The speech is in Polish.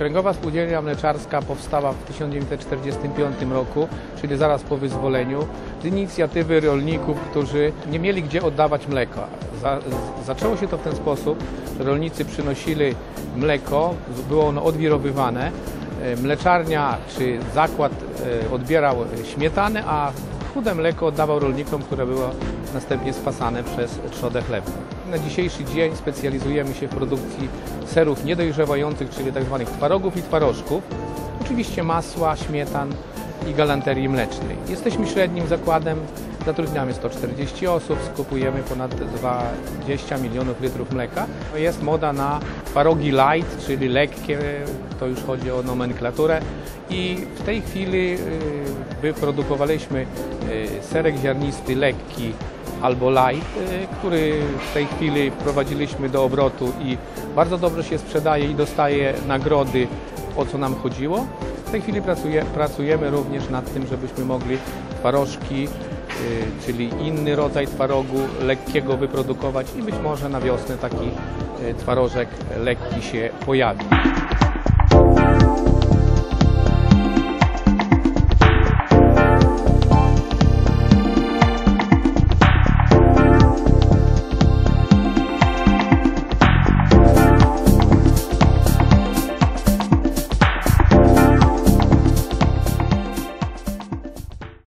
Okręgowa Spółdzielnia Mleczarska powstała w 1945 roku, czyli zaraz po wyzwoleniu, z inicjatywy rolników, którzy nie mieli gdzie oddawać mleka. Zaczęło się to w ten sposób, że rolnicy przynosili mleko, było ono odwirowywane, e, mleczarnia czy zakład e, odbierał śmietanę, a chude mleko oddawał rolnikom, które było następnie spasane przez trzodę chlewną. Na dzisiejszy dzień specjalizujemy się w produkcji serów niedojrzewających, czyli tzw. twarogów i twarożków, oczywiście masła, śmietan i galanterii mlecznej. Jesteśmy średnim zakładem, zatrudniamy 140 osób, skupujemy ponad 20 milionów litrów mleka. Jest moda na twarogi light, czyli lekkie, to już chodzi o nomenklaturę i w tej chwili y, wyprodukowaliśmy y, serek ziarnisty lekki albo light, y, który w tej chwili wprowadziliśmy do obrotu i bardzo dobrze się sprzedaje i dostaje nagrody, o co nam chodziło. W tej chwili pracuje, pracujemy również nad tym, żebyśmy mogli twarożki, y, czyli inny rodzaj twarogu lekkiego wyprodukować i być może na wiosnę taki twarożek lekki się pojawi.